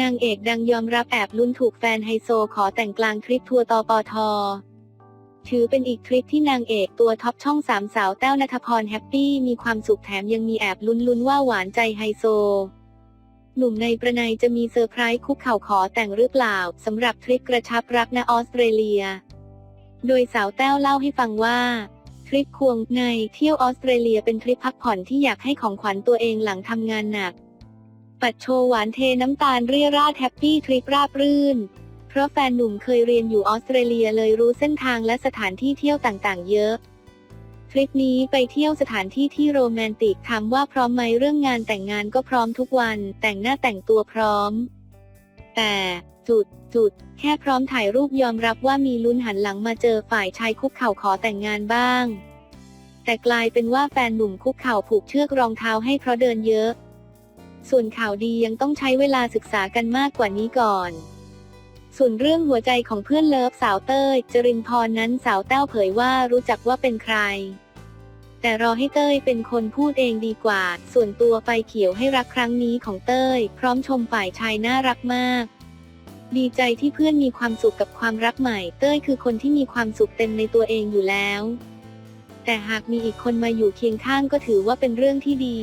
นางเอกดังยอมรับแอบลุ้นถูกแฟนไฮโซขอแต่งกลางทริปทัวร์ตปท ถือเป็นอีกทริปที่นางเอกตัวท็อปช่องสามสาวแต้วนัทพรแฮปปี้มีความสุขแถมยังมีแอบลุ้นๆว่าหวานใจไฮโซ หนุ่มในประนัยจะมีเซอร์ไพรส์คุกเข่าขอแต่งหรือเปล่าสำหรับทริปกระชับรักณออสเตรเลีย โดยสาวแต้วเล่าให้ฟังว่าทริปควงในเที่ยวออสเตรเลียเป็นทริปพักผ่อนที่อยากให้ของขวัญตัวเองหลังทำงานหนัก ปัดโชว์หวานเทน้ำตาลเรียราดแฮปปี้ทริปราบรื่น เพราะแฟนหนุ่มเคยเรียนอยู่ออสเตรเลียเลยรู้เส้นทางและสถานที่เที่ยวต่างๆ เยอะ ทริปนี้ไปเที่ยวสถานที่ที่โรแมนติกถามว่าพร้อมไหมเรื่องงานแต่งงานก็พร้อมทุกวัน แต่งหน้าแต่งตัวพร้อม แต่จุดจุดแค่พร้อมถ่ายรูปยอมรับว่ามีลุ้นหันหลังมาเจอฝ่ายชายคุกเข่าขอแต่งงานบ้าง แต่กลายเป็นว่าแฟนหนุ่มคุกเข่าผูกเชือกรองเท้าให้เพราะเดินเยอะ ส่วนข่าวดียังต้องใช้เวลาศึกษากันมากกว่านี้ก่อน ส่วนเรื่องหัวใจของเพื่อนเลิฟสาวเต้ย จรินพรนั้นสาวแต้วเผยว่ารู้จักว่าเป็นใคร แต่รอให้เต้ยเป็นคนพูดเองดีกว่า ส่วนตัวไฟเขียวให้รักครั้งนี้ของเต้ย พร้อมชมฝ่ายชายน่ารักมากดีใจที่เพื่อนมีความสุขกับความรักใหม่ เต้ยคือคนที่มีความสุขเต็มในตัวเองอยู่แล้ว แต่หากมีอีกคนมาอยู่เคียงข้างก็ถือว่าเป็นเรื่องที่ดี